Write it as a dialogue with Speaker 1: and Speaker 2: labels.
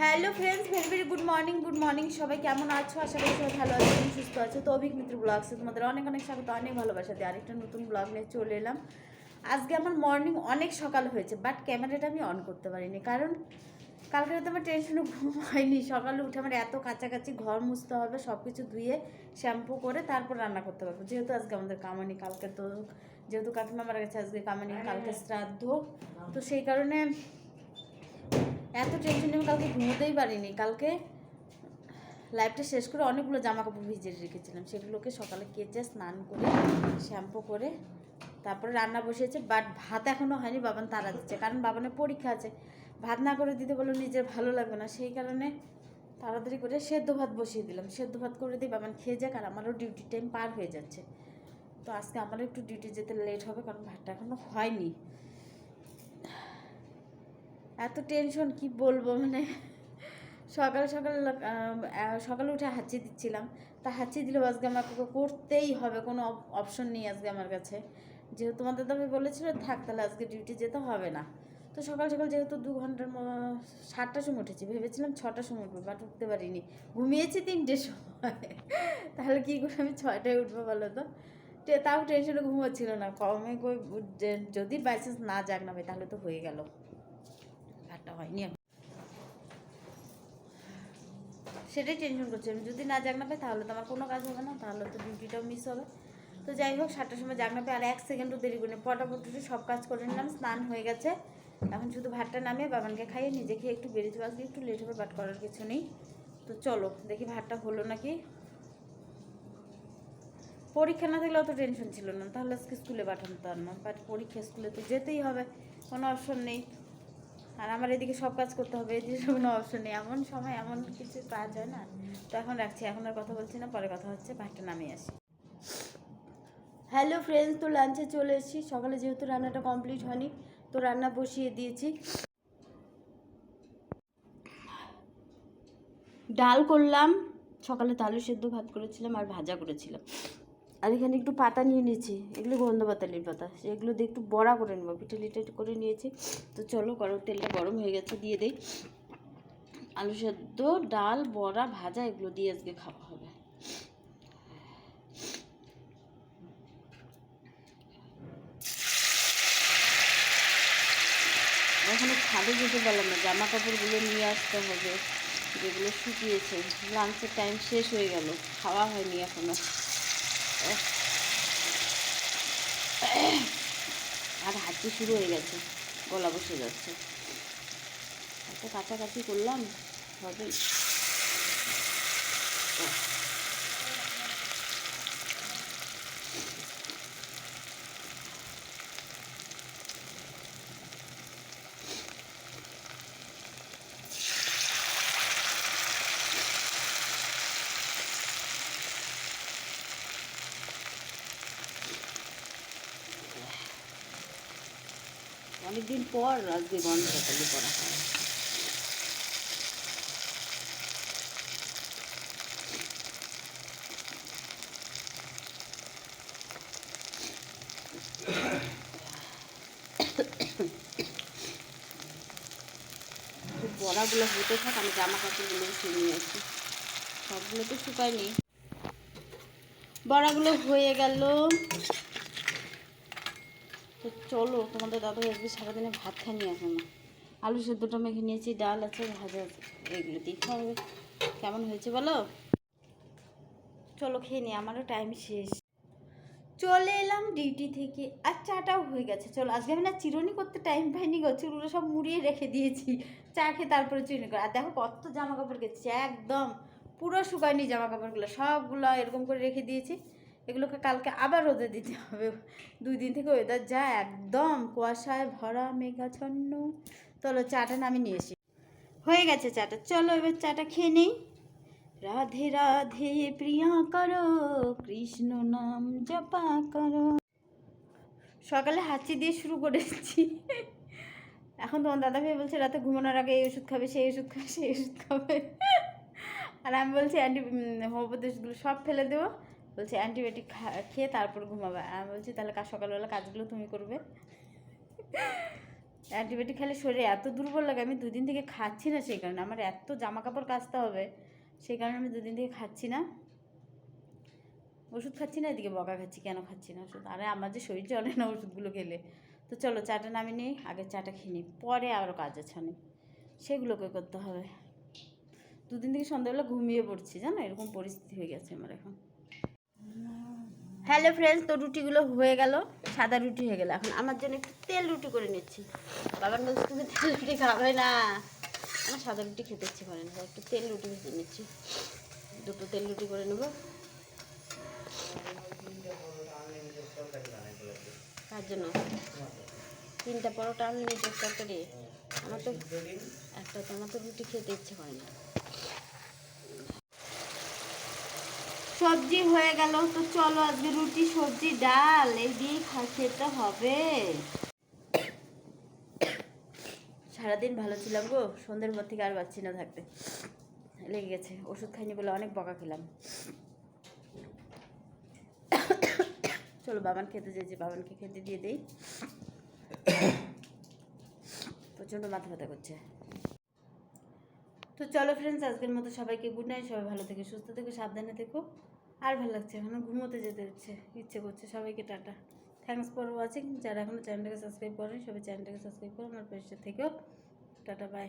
Speaker 1: Hello friends very very good morning good morning সবাই কেমন আছো? আশা করি সবাই ভালো আছো সুস্থ আছো। তো অভিক মিত্র ব্লগসে তোমাদের অনেক অনেক স্বাগত, অনেক ভালোবাসা দিয়ে আরেকটা নতুন ব্লগ নিয়ে চলে এলাম। আজকে আমার মর্নিং অনেক সকাল হয়েছে বাট ক্যামেরাটা আমি অন করতে পারিনি। কারণ কালকে রাতে আমার টেনশনে ঘুম হয়নি। সকালে উঠে আমার এত কাছাকাছি ঘর মুছতে হবে সব কিছু ধুয়ে শ্যাম্পু করে তারপর রান্না করতে পারব। যেহেতু আজকে আমাদের কামানি, কালকে তো যেহেতু কাকিমা মারা গেছে, আজকে কামানি, কালকে শ্রাদ্ধ। তো সেই কারণে এত টেনশন আমি কালকে ঘুমোতেই পারিনি। কালকে লাইফটা শেষ করে অনেকগুলো জামা কাপড় ভিজিয়ে রেখেছিলাম। সেগুলোকে সকালে কেচে স্নান করে শ্যাম্পু করে, তারপরে রান্না বসিয়েছে বাট ভাত এখনও হয়নি, বাবান তারা দিচ্ছে। কারণ বাবানের পরীক্ষা আছে। ভাত না করে দিতে বলল নিজের ভালো লাগবে না। সেই কারণে তাড়াতাড়ি করে সেদ্ধ ভাত বসিয়ে দিলাম। সেদ্ধ ভাত করে দিই বাবান খেয়ে যাক আর আমারও ডিউটি টাইম পার হয়ে যাচ্ছে। তো আজকে আমারও একটু ডিউটি যেতে লেট হবে, কারণ ভাতটা এখনও হয়নি। এত টেনশন কি বলব মানে সকাল সকাল সকালে উঠে হাঁচি দিচ্ছিলাম। তা হাঁচি দিলেও আজকে আমাকে করতেই হবে, কোনো অপশন নেই আজকে আমার কাছে। যেহেতু তোমাদের দাবি বলেছিল থাক তাহলে আজকে ডিউটি যেতে হবে না। তো সকাল সকাল যেহেতু দু ঘণ্টার সাতটার সময় উঠেছি, ভেবেছিলাম ছটার সময় উঠবো, বাট উঠতে পারিনি। ঘুমিয়েছি তিনটের সময়। তাহলে কী করে আমি ছয়টায় উঠবো বলো তো? তাও টেনশনে ঘুমোচ্ছিল না। কমে যদি বাই চান্স না জাগ নামে তাহলে তো হয়ে গেল। ভাতটা হয়নি। সেটাই টেনশন করছি আমি। যদি না জাগ না পাই তাহলে তো আমার কোনো কাজ হবে না, তাহলে তো ডিউটিটাও মিস হবে। তো যাই হোক, সাতটার সময় জাগ না পাই, আর এক সেকেন্ডও দেরি করি পটাপট সব কাজ করে নিলাম, স্নান হয়ে গেছে। এখন শুধু ভাতটা নামিয়ে বাবানকে খাইয়ে নিজে খেয়ে একটু বেরিয়েছি। আজকে একটু লেট হবে বাট করার কিছু নেই। তো চলো, দেখি ভাতটা হলো নাকি। পরীক্ষা না থাকলে অত টেনশন ছিল না। তাহলে আজকে স্কুলে পাঠাতাম না বাট পরীক্ষা স্কুলে তো যেতেই হবে, কোনো অপশন নেই। আর আমার এদিকে সব কাজ করতে হবে এদিকে কোনো অপশন নেই। এমন সময় এমন কিছু কাজ হয় না, তো এখন রাখছি। এখন আর কথা বলছি না, পরে কথা হচ্ছে, ভাতটা নামিয়ে আসি। হ্যালো ফ্রেন্ডস তো লাঞ্চে চলে এসেছি। সকালে যেহেতু রান্নাটা কমপ্লিট হয়নি, তো রান্না বসিয়ে দিয়েছি। ডাল করলাম, সকালে তালু সেদ্ধ ভাত করেছিলাম আর ভাজা করেছিলাম। আর এখানে একটু পাতা নিয়ে নিয়েছি এগুলো গন্ধ পাতালির পাতা। এগুলো দিয়ে একটু বড়া করে নেব। পিঠে লিটে করে নিয়েছি। তো চলো গরম তেলটা গরম হয়ে গেছে, দিয়ে দিই। আলু সেদ্ধ, ডাল, বড়া, ভাজা, এগুলো দিয়ে আজকে খাওয়া হবে। এখনও ছাদে যেতে পারলাম না। জামা কাপড়গুলো নিয়ে আসতে হবে। যেগুলো শুকিয়েছে। লাঞ্চের টাইম শেষ হয়ে গেল। খাওয়া হয়নি এখনও। আর হাঁটতে শুরু হয়ে গেছে গলা বসে যাচ্ছে। এত কাছাকাছি করলাম হবে অনেকদিন পর আজকে গন্ধ পাতালি করা হয়। বড়াগুলো হতে থাক, আমি জামা কাপড়গুলো শুনিয়ে আসি। সবগুলো তো শুকায়নি। বড়াগুলো হয়ে গেল। তো চলো, তোমাদের দাদা আজকে সারাদিনে ভাত খাই খাইনি এখনও। আলু সেদ্ধটা মেখে নিয়েছি, ডাল আছে, ভাজা আছে, এগুলো খাওয়া হবে কেমন হয়েছে বলো? চলো খেয়ে নি, আমারও টাইম শেষ। চলে এলাম ডিউটি থেকে। আর চাটাও হয়ে গেছে, চলো। আজকে আমি না চিরুনি করতে টাইম পাইনি গো, চুলগুলো সব মুড়িয়ে রেখে দিয়েছি। চা খেয়ে তারপরে চিরুনি করে। আর দেখো কত জামা কাপড় কেটেছি একদম পুরো শুকায়নি জামা কাপড়গুলো সবগুলো এরকম করে রেখে দিয়েছি। এগুলোকে কালকে আবার রোদে দিতে হবে। দুই দিন থেকে ওয়েদার যা একদম কুয়াশায় ভরা মেঘাচ্ছন্ন। চলো চাটা নামি নিয়ে এসি হয়ে গেছে চাটা। চলো এবার চাটা খেয়ে নেই। রাধে রাধে প্রিয়া করো, কৃষ্ণ নাম জপা করো। সকালে হাঁচি দিয়ে শুরু করেছি। এখন তোমার দাদা ভাই বলছে, রাতে ঘুমানোর আগে এই ওষুধ খাবে, সেই ওষুধ খাবে, সেই ওষুধ খাবে। আর আমি বলছি, অ্যান্টি হোমিওপ্যাথি সব ফেলে দেবো। বলছে অ্যান্টিবায়োটিক খেয়ে তারপর ঘুমাবে। আমি বলছি, তাহলে কাজ সকালবেলা কাজগুলো তুমি করবে। অ্যান্টিবায়োটিক খেলে শরীরে এত দুর্বল লাগে, আমি দুদিন থেকে খাচ্ছি না সেই কারণে। আমার এত জামা কাপড় কাচতে হবে, সেই কারণে আমি দুদিন থেকে খাচ্ছি না। ওষুধ খাচ্ছি না, এদিকে বকা খাচ্ছি, কেন খাচ্ছি না ওষুধ? আরে আমার যে শরীর চলে না ওষুধগুলো খেলে। তো চলো, চাটা নামি নিই, আগে চাটা খেয়ে নিই, পরে আরও কাজ আছে অনেক। সেগুলোকে করতে হবে। দুদিন থেকে সন্ধ্যাবেলা ঘুমিয়ে পড়ছি, জানো? এরকম পরিস্থিতি হয়ে গেছে আমার এখন। হ্যালো ফ্রেন্ডস তো রুটিগুলো হয়ে গেল, সাদা রুটি হয়ে গেল। এখন আমার জন্য একটু তেল রুটি করে নিচ্ছি। বাবার বলছে, তুমি তেল রুটি খাবে না। আমার সাদা রুটি খেতে ইচ্ছে করে না একটু তেল রুটি ভেজে নিচ্ছি। দুটো তেল রুটি করে নেব। তার জন্য? তিনটা পরোটা আনলিমিটেড তরকারি? আমার তো একটা তো আমার তো রুটি খেতে ইচ্ছে করে না। সবজি হয়ে গেল, তো চলো আজকে রুটি, সবজি, ডাল, এই দিয়ে খা- খেতে হবে। সারাদিন ভালো ছিলাম গো, সন্ধ্যের পর থেকে আর পাচ্ছি না থাকতে। লেগে গেছে, ওষুধ খাইনি বলে অনেক বকা খেলাম। চলো বাবান খেতে চেয়েছি বাবানকে খেতে দিয়ে দেই। প্রচণ্ড মাথা ব্যথা করছে। তো চলো ফ্রেন্ডস আজকের মতো সবাইকে গুড নাইট সবাই ভালো থেকে, সুস্থ থেকো, সাবধানে থেকো। আর ভালো লাগছে, এখন ঘুমোতে যেতে হচ্ছে, ইচ্ছে করছে। সবাইকে টাটা। থ্যাংকস ফর ওয়াচিং যারা এখনও চ্যানেলটাকে সাবস্ক্রাইব করেন, সবাই চ্যানেলটাকে সাবস্ক্রাইব করো, আমার পেজটা থেকেও টাটা বাই